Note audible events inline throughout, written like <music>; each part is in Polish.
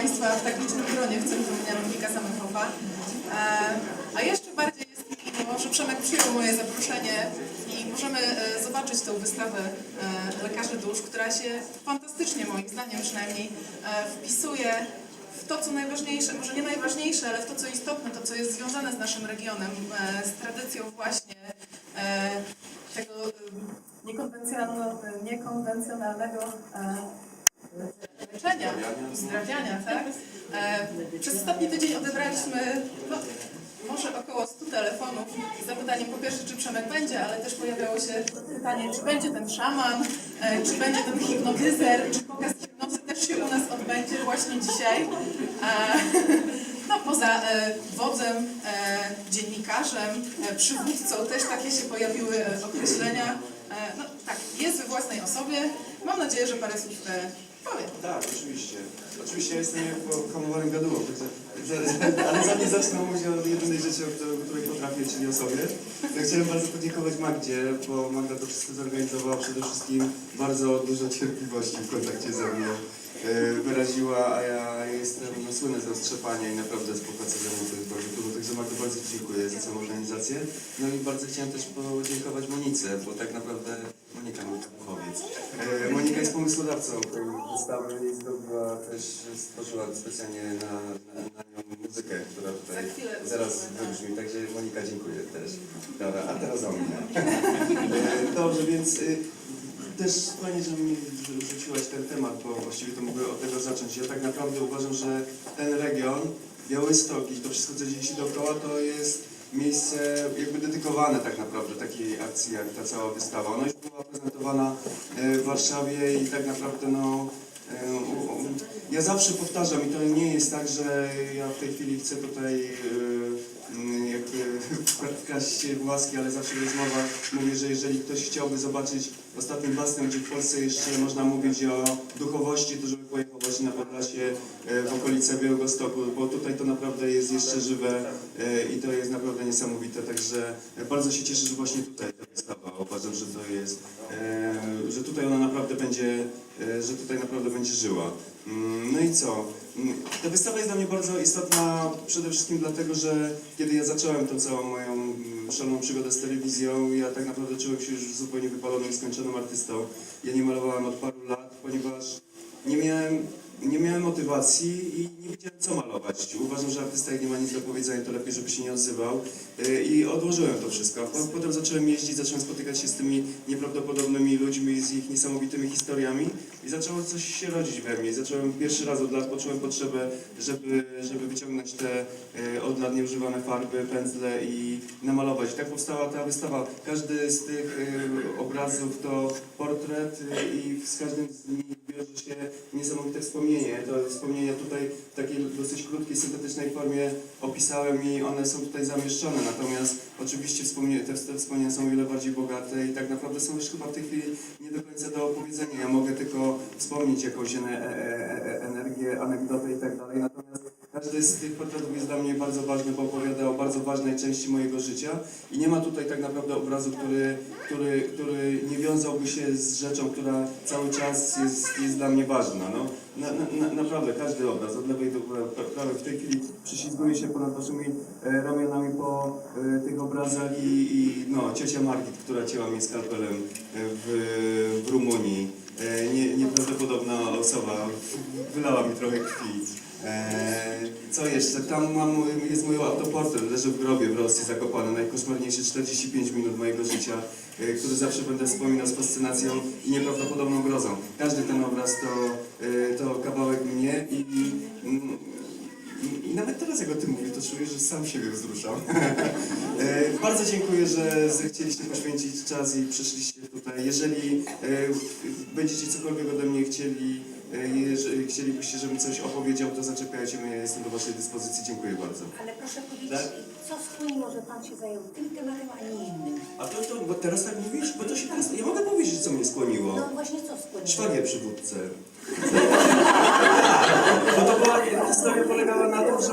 Państwa w tak licznym gronie w Centrum Dnia Monika Zamenhofa. E, A jeszcze bardziej jest mi miło, że Przemek przyjął moje zaproszenie i możemy e, zobaczyć tę wystawę e, Lekarzy Dusz, która się fantastycznie, moim zdaniem przynajmniej, wpisuje w to, co najważniejsze, może nie najważniejsze, ale w to, co istotne, to, co jest związane z naszym regionem, z tradycją właśnie tego niekonwencjonalnego, niekonwencjonalnego leczenia, uzdrawiania, tak? E, przez ostatni tydzień odebraliśmy no, może około 100 telefonów z zapytaniem po pierwsze, czy Przemek będzie, ale też pojawiało się pytanie, czy będzie ten szaman, e, czy będzie ten hipnotyzer, czy pokaz hipnozy też się u nas odbędzie właśnie dzisiaj. E, no poza wodzem, dziennikarzem, przywódcą też takie się pojawiły określenia. No tak, jest we własnej osobie. Mam nadzieję, że parę słów. Tak, oczywiście. Oczywiście ja jestem jak hamowanym gadułą, ale zanim zacznę mówić o jedynej rzeczy, o której- potrafię, czyli o sobie, to chciałem bardzo podziękować Magdzie, bo Magda to wszystko zorganizowała przede wszystkim bardzo dużo cierpliwości w kontakcie ze mną. e, Wyraziła, a ja jestem słynny z roztrzepania i naprawdę współpraca ze mną to jest bardzo trudno. Także Magda bardzo dziękuję za całą organizację. No i bardzo chciałem też podziękować Monice, bo tak naprawdę Monika mój powiedz. E, Monika jest pomysłodawcą tej wystawy i zdobyła też, stworzyła specjalnie na, na, na nią muzykę, która tutaj chwilę. zaraz wybrzmi. Także Monika dziękuję też. Dobra, a teraz o mnie. E, Dobrze, więc y, też fajnie, że mi rzuciłaś ten temat, bo właściwie to mogę od tego zacząć. Ja tak naprawdę uważam, że ten region, Białystok i to wszystko, co dzieje się dookoła, to jest miejsce jakby dedykowane tak naprawdę takiej akcji, jak ta cała wystawa. Ona już była prezentowana e, w Warszawie i tak naprawdę no, e, ja zawsze powtarzam i to nie jest tak, że ja w tej chwili chcę tutaj e, w łaski, ale zawsze w rozmowach mówię, że jeżeli ktoś chciałby zobaczyć ostatni bastian, gdzie w Polsce jeszcze można mówić o duchowości, to żeby pojechał właśnie na Podlasie e, w okolice Białegostoku, bo tutaj to naprawdę jest jeszcze żywe e, i to jest naprawdę niesamowite, także bardzo się cieszę, że właśnie tutaj ta wystawa, uważam, że to jest, e, że tutaj ona naprawdę będzie, że tutaj naprawdę będzie żyła. Mm, No i co? Mm, Ta wystawa jest dla mnie bardzo istotna przede wszystkim dlatego, że kiedy ja zacząłem tą całą moją mm, szaloną przygodę z telewizją, ja tak naprawdę czułem się już zupełnie wypalonym skończonym artystą. Ja nie malowałem od paru lat, ponieważ nie miałem, nie miałem motywacji i nie wiedziałem co malować. Uważam, że artysta jak nie ma nic do powiedzenia, to lepiej, żeby się nie odzywał. Yy, I odłożyłem to wszystko. Po- Potem zacząłem jeździć, zacząłem spotykać się z tymi nieprawdopodobnymi ludźmi, z ich niesamowitymi historiami i zaczęło coś się rodzić we mnie. Zacząłem pierwszy raz od lat, poczułem potrzebę, żeby, żeby wyciągnąć te e, od lat nieużywane farby, pędzle i namalować. Tak powstała ta wystawa. Każdy z tych e, obrazów to portret i z każdym z nich bierze się niesamowite wspomnienie. To wspomnienia tutaj w takiej dosyć krótkiej, syntetycznej formie opisałem i one są tutaj zamieszczone. Natomiast oczywiście te, te wspomnienia są o wiele bardziej bogate i tak naprawdę są już chyba w tej chwili nie do końca do opowiedzenia. Ja mogę tylko wspomnieć jakąś e, e, e, energię, anegdotę i tak dalej. Natomiast każdy z tych portretów jest dla mnie bardzo ważny, bo opowiada o bardzo ważnej części mojego życia i nie ma tutaj tak naprawdę obrazu, który, który, który nie wiązałby się z rzeczą, która cały czas jest, jest dla mnie ważna. No, na, na, na, naprawdę każdy obraz, od lewej do pra- prawej, w tej chwili prześlizguję się ponad waszymi e, ramionami po e, tych obrazach i, i no, ciocia Margit, która cięła mnie skalpelem e, w, w Rumunii. E, nie, nieprawdopodobna osoba, wylała mi trochę krwi. Eee, co jeszcze? Tam mam, jest mój autoportret, leży w grobie w Rosji zakopany, najkoszmarniejsze 45 minut mojego życia, e, który zawsze będę wspominał z fascynacją i nieprawdopodobną grozą. Każdy ten obraz to, e, to kawałek mnie i, mm, i, i nawet teraz jak o tym mówię, to czuję, że sam siebie wzruszam. <laughs> E, Bardzo dziękuję, że zechcieliście poświęcić czas i przyszliście tutaj. Jeżeli e, będziecie cokolwiek ode mnie chcieli, e, jeżeli chcielibyście, żebym coś opowiedział, to zaczepiajcie mnie, ja jestem do waszej dyspozycji. Dziękuję bardzo. Ale proszę powiedzieć, Tak? co skłoniło, że Pan się zajął tym tematem, a nie innym? A to, to bo teraz tak mówisz? Bo to się teraz, ja mogę powiedzieć, co mnie skłoniło. No właśnie co skłoniło? Szwagier przywódcę. <laughs> Bo to była, historia polegała na tym, że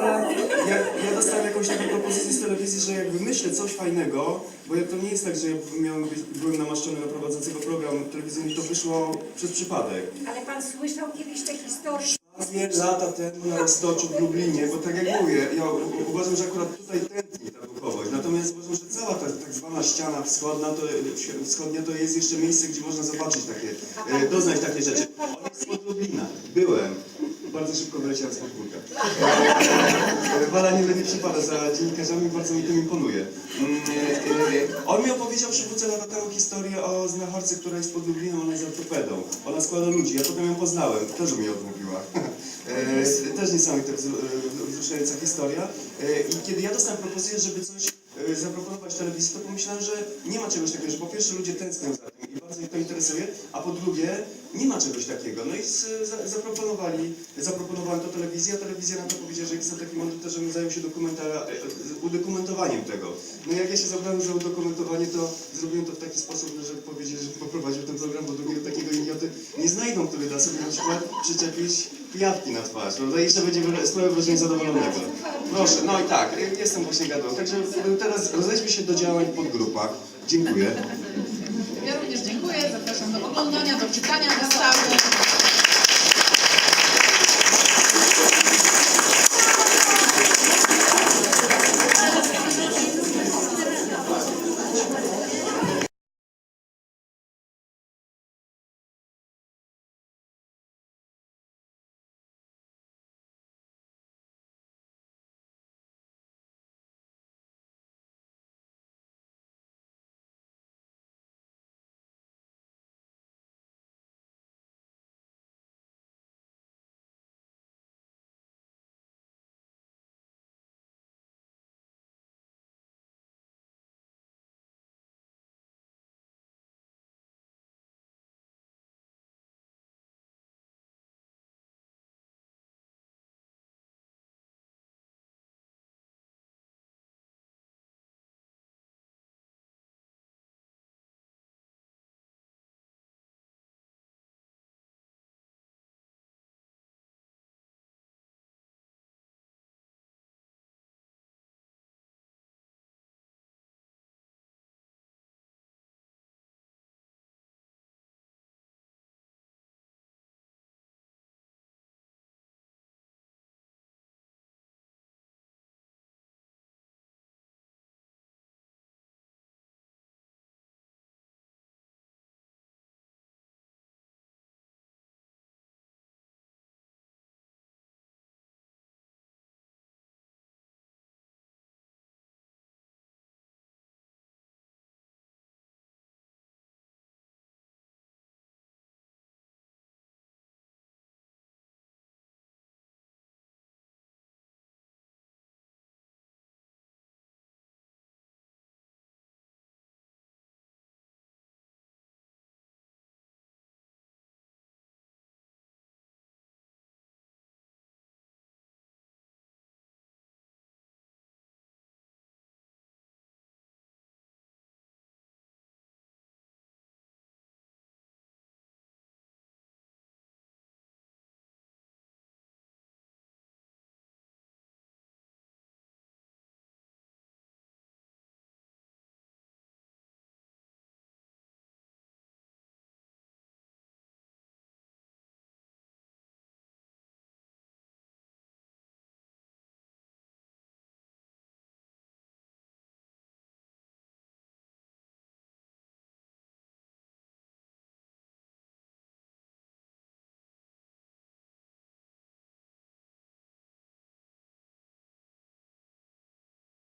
ja, ja dostałem jakąś taką propozycję z telewizji, że jak wymyślę coś fajnego, bo ja, to nie jest tak, że ja miałem, być- byłem namaszczony na prowadzącego program telewizyjny, to wyszło przez przypadek. Ale Pan słyszał kiedyś te historie? Dwie lata temu na Roztoczu w Lublinie, bo tak jak mówię, ja u- uważam, że akurat tutaj tętni ta duchowość. Natomiast uważam, że cała ta tak zwana ściana wschodnia to, wschodnia to jest jeszcze miejsce, gdzie można zobaczyć takie, e, doznać takie rzeczy. On jest Lublina. Byłem. Bardzo szybko wyleciałem z podwórka. E, Wala nie, nie przypada za dziennikarzami, bardzo mi tym imponuje. Mm, e, On mi opowiedział przywódcę lata temu historię o znachorce, która jest pod Lublinem, ona jest ortopedą. Ona składa ludzi, ja potem ją poznałem, też mi odmówiła. <laughs> E, Też niesamowita wzru- wzruszająca historia. I kiedy ja dostałem propozycję, żeby coś zaproponować w telewizji, to pomyślałem, że nie ma czegoś takiego, że po pierwsze ludzie tęsknią za tym i bardzo ich to interesuje, a po drugie nie ma czegoś takiego. No i z, za, zaproponowali, zaproponowałem to telewizji, a telewizja na to powiedziała, że jestem taki mądry, to żebym zajął się e, udokumentowaniem tego. No i jak ja się zabrałem za udokumentowanie, to zrobiłem to w taki sposób, że powiedzieli, że poprowadził ten program, bo drugiego takiego idioty nie znajdą, który da sobie na przykład przyczepić pijawki na twarz, prawda? I jeszcze będzie sprawiał wrażenie zadowolonego. Proszę, no i tak, y, jestem właśnie gadał. Także y, teraz rozejdźmy się do działań w podgrupach. Dziękuję. Ja również dziękuję, zapraszam do oglądania, do czytania wystawy.